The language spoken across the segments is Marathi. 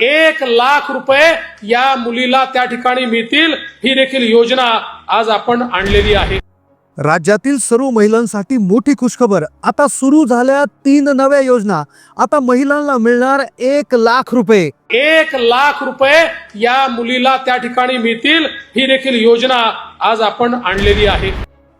एक लाख रुपये या मुलीला त्या ठिकाणी मिळतील. ही देखील योजना आज आपण आणलेली आहे. राज्यातील सर्व महिलांसाठी मोठी खुशखबर. आता सुरू झाल्या तीन नव्या योजना. आता महिलांना मिळणार एक लाख रुपये. एक लाख रुपये या मुलीला त्या ठिकाणी मिळतील. ही देखील योजना आज आपण आणलेली आहे.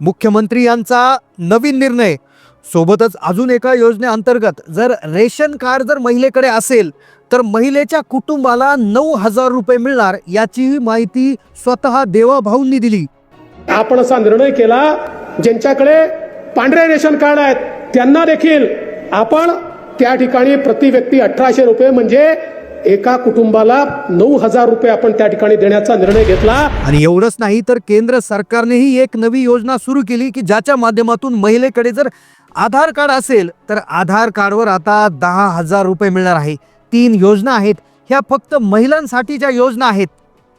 मुख्यमंत्री यांचा नवीन निर्णय. सोबतच अजून एका योजनेअंतर्गत जर रेशन कार्ड जर महिलेकडे असेल तर महिलेच्या कुटुंबाला नऊ हजार रुपये मिळणार याची माहिती स्वतः देवा भाऊंनी दिली. आपण असा निर्णय केला ज्यांच्याकडे पांढरे रेशन कार्ड आहेत त्यांना देखील आपण त्या ठिकाणी प्रति व्यक्ती अठराशे रुपये म्हणजे एका कुटुंबाला नऊ हजार रुपये आपण त्या ठिकाणी देण्याचा निर्णय घेतला. आणि एवढंच नाही तर केंद्र सरकारनेही एक नवी योजना सुरू केली की ज्याच्या माध्यमातून महिलेकडे जर आधार कार्ड असेल तर आधार कार्डवर आता दहा हजार रुपये मिळणार आहे. तीन योजना आहेत. ह्या फक्त महिलांसाठीच्या योजना आहेत.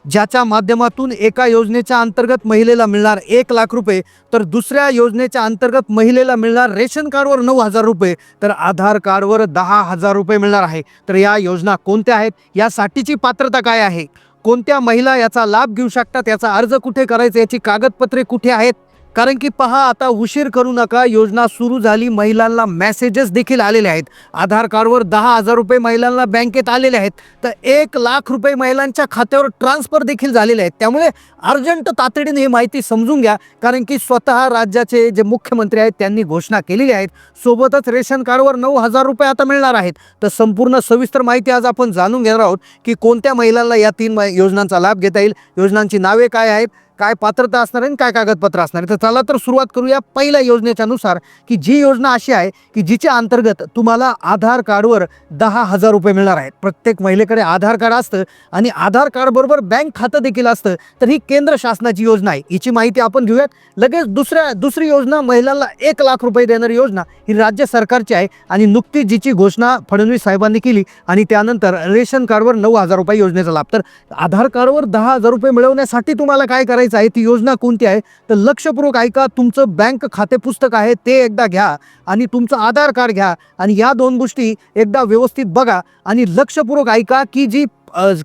ज्याच्या माध्यमातून एका योजनेच्या अंतर्गत महिलेला मिळणार एक लाख रुपये तर दुसऱ्या योजनेच्या अंतर्गत महिलेला मिळणार रेशन कार्डवर नऊ हजार रुपये तर आधार कार्डवर दहा हजार रुपये मिळणार आहे. तर या योजना कोणत्या आहेत? यासाठीची पात्रता काय आहे? कोणत्या महिला याचा लाभ घेऊ शकतात? याचा अर्ज कुठे करायचा? याची कागदपत्रे कुठे आहेत? कारण की पहा आता उशीर करू नका. योजना सुरू झाली महिलांना मेसेजेस देखील आलेले आहेत. आधार कार्डवर दहा हजार रुपये महिलांना बँकेत आलेले आहेत. तर एक लाख रुपये महिलांच्या खात्यावर ट्रान्सफर देखील झालेले आहेत. त्यामुळे अर्जंट तातडीने ही माहिती समजून घ्या. कारण की स्वतः राज्याचे जे मुख्यमंत्री आहेत त्यांनी घोषणा केलेली आहेत. सोबतच रेशन कार्डवर नऊ हजार रुपये आता मिळणार आहेत. तर संपूर्ण सविस्तर माहिती आज आपण जाणून घेणार आहोत की कोणत्या महिलांना या तीन योजनांचा लाभ घेता येईल. योजनांची नावे काय आहेत? काय पात्रता असणार आहे आणि काय कागदपत्र असणार आहे. तर चला तर सुरुवात करूया पहिल्या योजनेच्या नुसार की जी योजना अशी आहे की जिच्या अंतर्गत तुम्हाला आधार कार्डवर दहा हजार रुपये मिळणार आहेत. प्रत्येक महिलेकडे आधार कार्ड असतं आणि आधार कार्डबरोबर बँक खातं देखील असतं. तर ही केंद्र शासनाची योजना आहे. हिची माहिती आपण घेऊयात. लगेच दुसऱ्या दुसरी योजना महिलांना एक लाख रुपये देणारी योजना ही राज्य सरकारची आहे आणि नुकतीच जिची घोषणा फडणवीस साहेबांनी केली आणि त्यानंतर रेशन कार्डवर नऊ हजार रुपये योजनेचा लाभ. तर आधार कार्डवर दहा हजार रुपये मिळवण्यासाठी तुम्हाला काय करायचं? आहे ती योजना कोणती आहे तर लक्षपूर्वक ऐका तुमचं बँक खाते पुस्तक आहे ते एकदा घ्या आणि तुमचं आधार कार्ड घ्या आणि या दोन गोष्टी एकदा व्यवस्थित बघा आणि लक्षपूर्वक ऐका की जी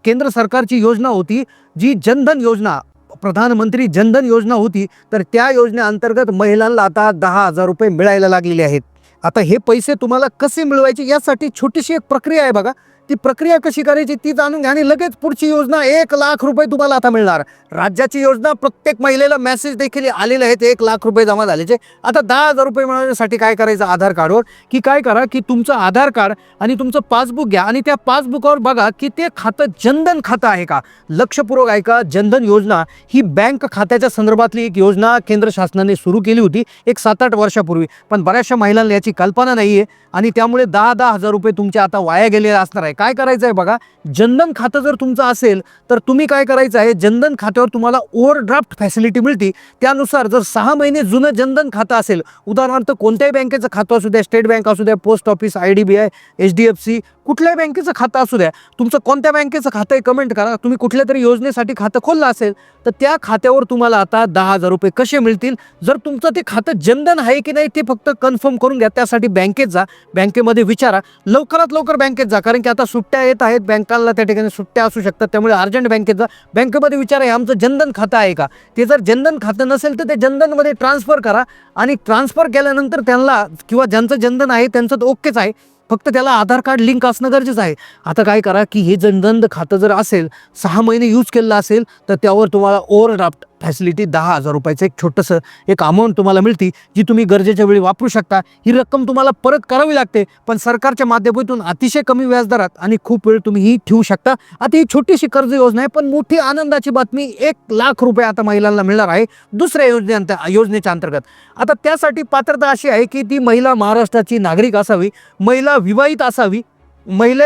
केंद्र सरकारची योजना होती जी जनधन योजना प्रधानमंत्री जनधन योजना होती तर त्या योजनेअंतर्गत महिलांना आता दहा हजार रुपये मिळायला लागलेले आहेत. आता हे पैसे तुम्हाला कसे मिळवायचे यासाठी छोटीशी एक प्रक्रिया आहे बघा. ती प्रक्रिया कशी करायची ती जाणून घ्या आणि लगेच पुढची योजना एक लाख रुपये तुम्हाला आता मिळणार. राज्याची योजना प्रत्येक महिलेला मेसेज देखील आलेले आहेत एक लाख रुपये जमा झाल्याचे. आता दहा हजार रुपये मिळवण्यासाठी काय करायचं आधार कार्डवर? की काय करा की तुमचं आधार कार्ड आणि तुमचं पासबुक घ्या आणि त्या पासबुकावर बघा की ते खातं जनधन खातं आहे का? लक्षपूर्वक ऐका जनधन योजना ही बँक खात्याच्या संदर्भातली एक योजना केंद्र शासनाने सुरू केली होती एक सात आठ वर्षापूर्वी. पण बऱ्याचशा महिलांना याची कल्पना नाही आहे आणि त्यामुळे दहा दहा हजार रुपये तुमचे आता वाया गेलेले असणार आहे. काय करायचं आहे बघा? जनधन खातं जर तुमचं असेल तर तुम्ही काय करायचं आहे? जनधन खात्यावर तुम्हाला ओव्हरड्राफ्ट फॅसिलिटी मिळते. त्यानुसार जर सहा महिने जुनं जनधन खातं असेल उदाहरणार्थ कोणत्याही बँकेचं खातं असू द्या स्टेट बँक असू द्या post office I D B I H D F C कुठल्याही बँकेचं खातं असू द्या तुमचं कोणत्या बँकेचं खातं आहे कमेंट करा. तुम्ही कुठल्या तरी योजनेसाठी खातं खोललं असेल तर त्या खात्यावर तुम्हाला आता दहा हजार रुपये कसे मिळतील? जर तुमचं ते खातं जनधन आहे की नाही ते फक्त कन्फर्म करून घ्या. त्यासाठी बँकेत जा बँकेमध्ये विचारा. लवकरात लवकर बँकेत जा कारण की आता सुट्ट्या येत आहेत. बँकांना त्या ठिकाणी सुट्ट्या असू शकतात त्यामुळे अर्जंट बँकेत जा. बँकेमध्ये विचारा हे आमचं जनधन खातं आहे का? ते जर जनधन खातं नसेल तर ते जनधनमध्ये ट्रान्सफर करा. आणि ट्रान्सफर केल्यानंतर त्यांना किंवा ज्यांचं जनधन आहे त्यांचं तर ओकेच आहे. फक्त त्याला आधार कार्ड लिंक असणं गरजेचं आहे. आता काय करा की हे जनधन खातं जर असेल सहा महिने यूज केलेलं असेल तर त्यावर तुम्हाला ओव्हरड्राफ्ट फॅसिलिटी दहा हजार रुपयाचं एक छोटंसं एक अमाऊंट तुम्हाला मिळते जी तुम्ही गरजेच्या वेळी वापरू शकता. ही रक्कम तुम्हाला परत करावी लागते पण सरकारच्या माध्यमातून अतिशय कमी व्याजदरात आणि खूप वेळ तुम्ही ही ठेवू शकता. आता ही छोटीशी कर्ज योजना आहे पण मोठी आनंदाची बातमी एक लाख रुपये आता महिलांना मिळणार आहे दुसऱ्या योजने योजनेच्या अंतर्गत. आता त्यासाठी पात्रता अशी आहे की ती महिला महाराष्ट्राची नागरिक असावी महिला विवाहित असावी महिले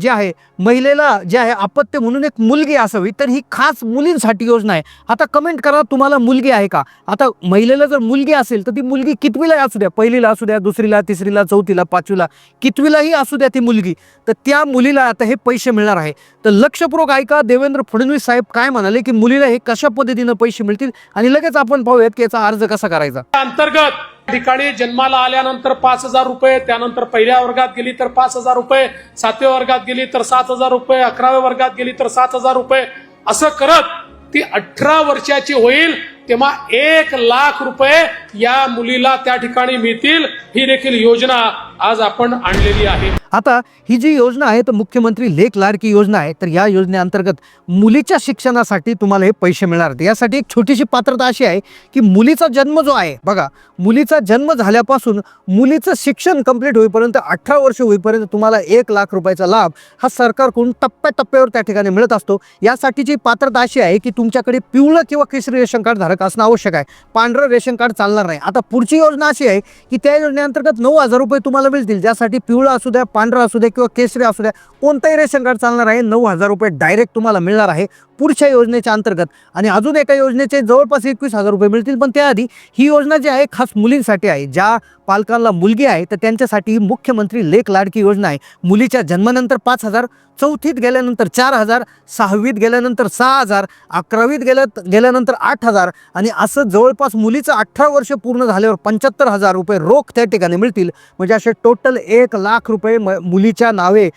जे आहे महिलेला जे आहे अपत्य म्हणून एक मुलगी असावी तर ही खास मुलींसाठी योजना आहे. आता कमेंट करा तुम्हाला मुलगी आहे का? आता महिलेला जर मुलगी असेल तर ती मुलगी कितवीला असू द्या? पहिलीला असू द्या दुसरीला तिसरीला चौथीला पाचवीला कितवीलाही असू द्या ती मुलगी. तर त्या मुलीला आता हे पैसे मिळणार आहे. तर लक्षपूर्वक ऐका देवेंद्र फडणवीस साहेब काय म्हणाले की मुलीला हे कशा पद्धतीनं पैसे मिळतील? आणि लगेच आपण पाहूयात की याचा अर्ज कसा करायचा. अंतर्गत ठिकाणी जन्माला आल्यानंतर पाच हजार रुपये त्यानंतर पहिल्या वर्गात गेली तर पाच हजार रुपये सातव्या वर्गात गेली तर सात हजार रुपये अकराव्या वर्गात गेली तर सात हजार रुपये. असं करत ती अठरा वर्षाची होईल तेव्हा एक लाख रुपये या मुलीला त्या ठिकाणी मिळतील. ही देखील योजना आज आपण आणलेली आहे. आता ही जी योजना आहे तर मुख्यमंत्री लेख लाडकी योजना आहे तर या योजनेअंतर्गत मुलीच्या शिक्षणासाठी तुम्हाला हे पैसे मिळणार यासाठी एक छोटीशी पात्रता अशी आहे की मुलीचा जन्म जो आहे बघा मुलीचा जन्म झाल्यापासून मुलीचं शिक्षण कंप्लीट होईपर्यंत अठरा वर्ष होईपर्यंत तुम्हाला एक लाख रुपयाचा लाभ हा सरकारकडून टप्प्याटप्प्यावर त्या ठिकाणी मिळत असतो. यासाठीची पात्रता अशी आहे की तुमच्याकडे पिवळं किंवा केशरी रेशन कार्ड धारक असणं आवश्यक आहे. पांढरं रेशन कार्ड चालणार नाही. आता पुढची योजना अशी आहे की त्या योजनेअंतर्गत नऊ हजार रुपये तुम्हाला मिळतील ज्यासाठी पिवळं असू द्या पांढरं असू द्या किंवा केसरी असू द्या कोणतंही रेशन कार्ड चालणार आहे नऊ हजार रुपये डायरेक्ट तुम्हाला मिळणार आहे पुढच्या योजनेच्या अंतर्गत. आणि अजून एका योजनेचे जवळपास एकवीस हजार रुपये मिळतील पण त्याआधी ही योजना जी आहे खास मुलींसाठी आहे. ज्या पालकांना मुलगी आहे तर त्यांच्यासाठी ही मुख्यमंत्री लेख लाडकी योजना आहे. मुलीच्या जन्मानंतर पाच हजार चौथीत गेल्यानंतर चार हजार सहावीत गेल्यानंतर सहा हजार अकरावीत गेल्या गेल्यानंतर आठ हजार आणि असं जवळपास मुलीचं अठरा वर्ष पूर्ण झाल्यावर पंच्याहत्तर हजार रुपये रोख त्या ठिकाणी मिळतील. म्हणजे असे टोटल एक लाख रुपये म मुलीच्या नावे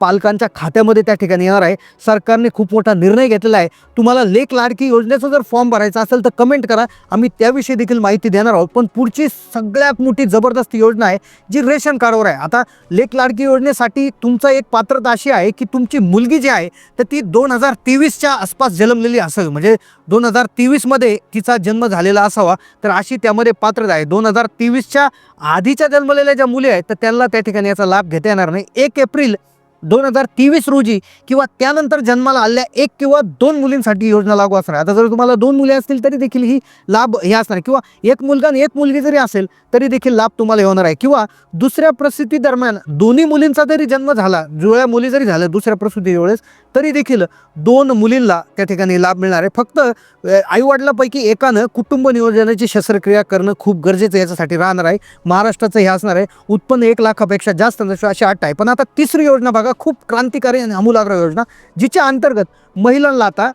पालकांच्या खात्यामध्ये त्या ठिकाणी येणार आहे. सरकारने खूप मोठा निर्णय घेतलेला आहे. तुम्हाला लेख लाडकी योजनेचा जर फॉर्म भरायचा असेल तर कमेंट करा. आम्ही त्याविषयी देखील माहिती देणार आहोत. पण पुढची सगळ्यात मोठी जबरदस्त योजना आहे जी रेशन कार्डवर आहे. आता लेख लाडकी योजनेसाठी तुमचा एक पात्रता अशी आहे की तुमची मुलगी जी आहे तर ती दोन हजार तेवीसच्या आसपास जन्मलेली असावी. म्हणजे दोन हजार तेवीसमध्ये तिचा जन्म झालेला असावा. तर अशी त्यामध्ये पात्रता आहे. दोन हजार तेवीसच्या आधीच्या जन्मलेल्या ज्या मुली आहेत तर त्यांना त्या ठिकाणी याचा लाभ घेता येणार नाही. एक एप्रिल दोन हजार तेवीस रोजी किंवा त्यानंतर जन्माला आलेल्या एक किंवा दोन मुलींसाठी योजना लागू असणार. आता जर तुम्हाला दोन मुले असतील तरी देखील ही लाभ हे असणार. किंवा एक मुलगा आणि एक मुलगी जरी असेल तरी देखील लाभ तुम्हाला होणार आहे. किंवा दुसऱ्या प्रसूती दरम्यान दोन्ही मुलींचा जरी जन्म झाला जुळ्या मुली जरी झाल्या दुसऱ्या प्रसूती वेळेस तरी देखील दोन मुलींना त्या ठिकाणी लाभ मिळणार आहे. फक्त आईवडिलापैकी एकानं कुटुंब नियोजनाची शस्त्रक्रिया करणं खूप गरजेचं याच्यासाठी राहणार आहे. महाराष्ट्राचं हे असणार आहे. उत्पन्न एक लाखापेक्षा जास्त नसतं अशी अट आहे. पण आता तिसरी योजना बघा खूप क्रांतिकारी आणि आमूलाग्र योजना जिच्या अंतर्गत महिलांना आता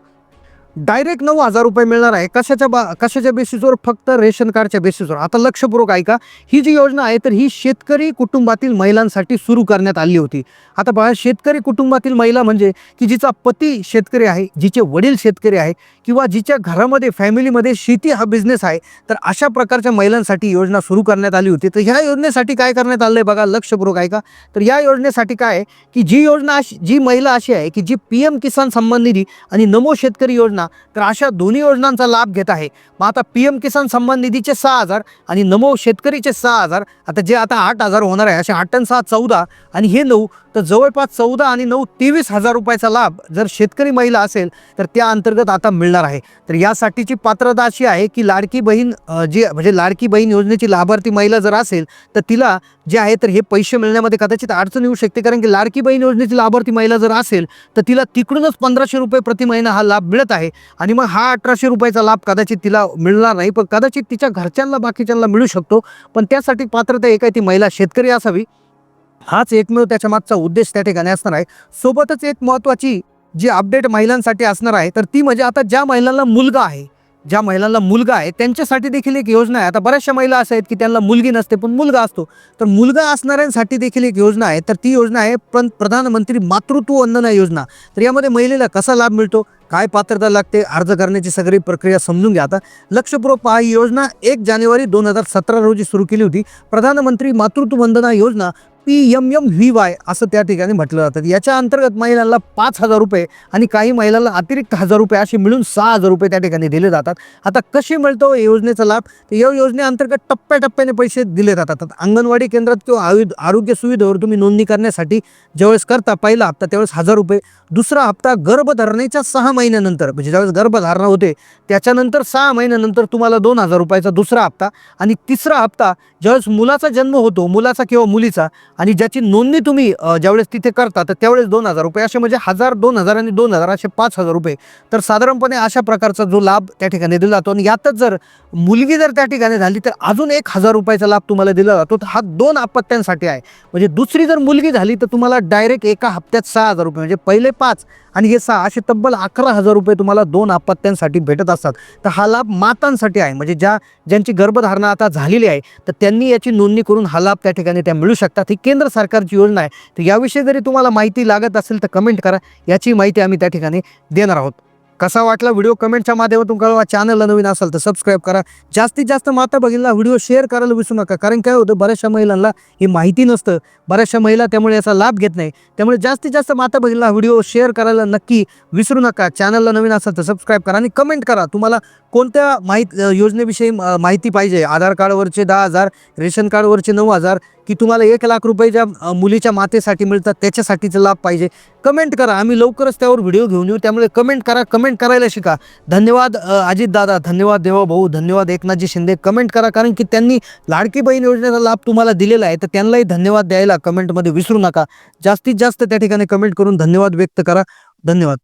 डायरेक्ट नऊ हजार रुपये मिळणार आहे. कशाच्या बा कशाच्या बेसिसवर फक्त रेशन कार्डच्या बेसिसवर आता लक्षपूर्वक ऐका. ही जी योजना आहे तर ही शेतकरी कुटुंबातील महिलांसाठी सुरू करण्यात आली होती. आता बघा शेतकरी कुटुंबातील महिला म्हणजे की जिचा पती शेतकरी आहे जिचे वडील शेतकरी आहे किंवा जिच्या घरामध्ये फॅमिलीमध्ये शेती हा बिझनेस आहे तर अशा प्रकारच्या महिलांसाठी योजना सुरू करण्यात आली होती. तर ह्या योजनेसाठी काय करण्यात आलं आहे बघा लक्षपूर्वक ऐका. तर या योजनेसाठी काय आहे की जी योजना अशी जी महिला अशी आहे की जी पी एम किसान सन्मान निधी आणि नमो शेतकरी योजना तर अशा दोन्ही योजनांचा लाभ घेत आहे. मग आता पी एम किसान सन्मान निधीचे सहा हजार आणि नमो शेतकरीचे सहा हजार. आता जे आता आठ हजार होणार आहे असे आठ आणि सहा चौदा आणि हे नऊ तर जवळपास चौदा आणि नऊ तेवीस हजार रुपयाचा लाभ जर शेतकरी महिला असेल तर त्या अंतर्गत आता मिळणार आहे. तर यासाठीची पात्रता अशी आहे की लाडकी बहीण जी म्हणजे लाडकी बहीण योजनेची लाभार्थी महिला जर असेल तर तिला जे आहे तर हे पैसे मिळण्यामध्ये कदाचित अडचण येऊ शकते. कारण की लाडकी बहीण योजनेची लाभार्थी महिला जर असेल तर तिला तिकडूनच पंधराशे रुपये प्रति महिना हा लाभ मिळत आहे. आणि मग हा अठराशे रुपयाचा लाभ कदाचित तिला मिळणार नाही पण कदाचित तिच्या घरच्यांना बाकीच्यांना मिळू शकतो. पण त्यासाठी पात्रता एक आहे ती महिला शेतकरी असावी. हाच एकमेव त्याच्या मागचा उद्देश त्या ठिकाणी असणार आहे. सोबतच एक महत्त्वाची जी अपडेट महिलांसाठी असणार आहे तर ती म्हणजे आता ज्या महिलांना मुलगा आहे ज्या महिलांना मुलगा आहे त्यांच्यासाठी देखील एक योजना आहे. आता बऱ्याचशा महिला अशा आहेत की त्यांना मुलगी नसते पण मुलगा असतो. तर मुलगा असणाऱ्यांसाठी देखील एक योजना आहे. तर ती योजना आहे प्र प्रधानमंत्री मातृत्व वंदना योजना. तर यामध्ये महिलेला कसा लाभ मिळतो काय पात्रता लागते अर्ज करण्याची सगळी प्रक्रिया समजून घ्या आता. लक्षपूर्वक पहा ही योजना एक जानेवारी दोन हजार सतरा रोजी सुरू केली होती. प्रधानमंत्री मातृत्व वंदना योजना P M M V Y असं त्या ठिकाणी म्हटलं जातं. याच्या अंतर्गत महिलांना पाच हजार रुपये आणि काही महिलांना अतिरिक्त हजार रुपये असे मिळून सहा हजार रुपये त्या ठिकाणी दिले जातात. आता कसे मिळतो या योजनेचा लाभ? तर या योजनेअंतर्गत टप्प्याटप्प्याने पैसे दिले जातात. आता अंगणवाडी केंद्रात किंवा आयु आरोग्य सुविधेवर तुम्ही नोंदणी करण्यासाठी ज्यावेळेस करता पहिला हप्ता त्यावेळेस हजार रुपये दुसरा हप्ता गर्भधारणेच्या सहा महिन्यानंतर म्हणजे ज्यावेळेस गर्भधारणा होते त्याच्यानंतर सहा महिन्यानंतर तुम्हाला दोन हजार रुपयाचा दुसरा हप्ता आणि तिसरा हप्ता ज्यावेळेस मुलाचा जन्म होतो मुलाचा किंवा मुलीचा आणि ज्याची नोंदणी तुम्ही ज्यावेळेस तिथे करता तर त्यावेळेस दोन हजार रुपये. असे म्हणजे हजार दोन हजार आणि दोन हजार असे पाच हजार रुपये. तर साधारणपणे अशा प्रकारचा जो लाभ त्या ठिकाणी दिला जातो. आणि यातच जर मुलगी जर त्या ठिकाणी झाली तर अजून एक हजार रुपयाचा लाभ तुम्हाला दिला जातो. तर हा दोन अपत्यांसाठी आहे. म्हणजे दुसरी जर मुलगी झाली तर तुम्हाला डायरेक्ट एका हप्त्यात सहा हजार रुपये. म्हणजे पहिले पाच आणि हे सहा असे तब्बल अकरा हजार रुपये तुम्हाला दोन अपत्यांसाठी भेटत असतात. तर हा लाभ मातांसाठी आहे. म्हणजे ज्या ज्यांची गर्भधारणा आता झालेली आहे तर त्यांनी याची नोंदणी करून हा लाभ त्या ठिकाणी त्या मिळू शकतात. ही केंद्र सरकारची योजना आहे. तर याविषयी जरी तुम्हाला माहिती लागत असेल तर कमेंट करा. याची माहिती आम्ही त्या ठिकाणी देणार आहोत. कसा वाटला व्हिडिओ कमेंटच्या माध्यमातून कळवा. चॅनलला नवीन असाल तर सबस्क्राईब करा. जास्तीत जास्त माता बघितला व्हिडिओ शेअर करायला विसरू नका. कारण काय होतं बऱ्याचशा महिलांना हे माहिती नसतं. बऱ्याचशा महिला त्यामुळे याचा लाभ घेत नाही. त्यामुळे जास्तीत जास्त माता बघितला व्हिडिओ शेअर करायला नक्की विसरू नका. चॅनलला नवीन असाल तर सबस्क्राईब करा आणि कमेंट करा. तुम्हाला कोणत्या माहीत योजनेविषयी माहिती पाहिजे? आधार कार्डवरचे दहा हजार रेशन कार्डवरचे नऊ हजार की तुम्हाला एक लाख रुपये ज्या मुलीच्या मातेसाठी मिळतात त्याच्यासाठीचा लाभ पाहिजे. कमेंट करा. आम्ही लवकरच त्यावर व्हिडिओ घेऊन येऊ. त्यामुळे कमेंट करा कमेंट करायला शिका. धन्यवाद अजित दादा. धन्यवाद देवा भाऊ. धन्यवाद एकनाथजी शिंदे. कमेंट करा कारण की त्यांनी लाडकी बहीण योजनेचा लाभ तुम्हाला दिलेला आहे. तर त्यांनाही धन्यवाद द्यायला कमेंटमध्ये विसरू नका. जास्तीत जास्त त्या ठिकाणी कमेंट करून धन्यवाद व्यक्त करा. धन्यवाद.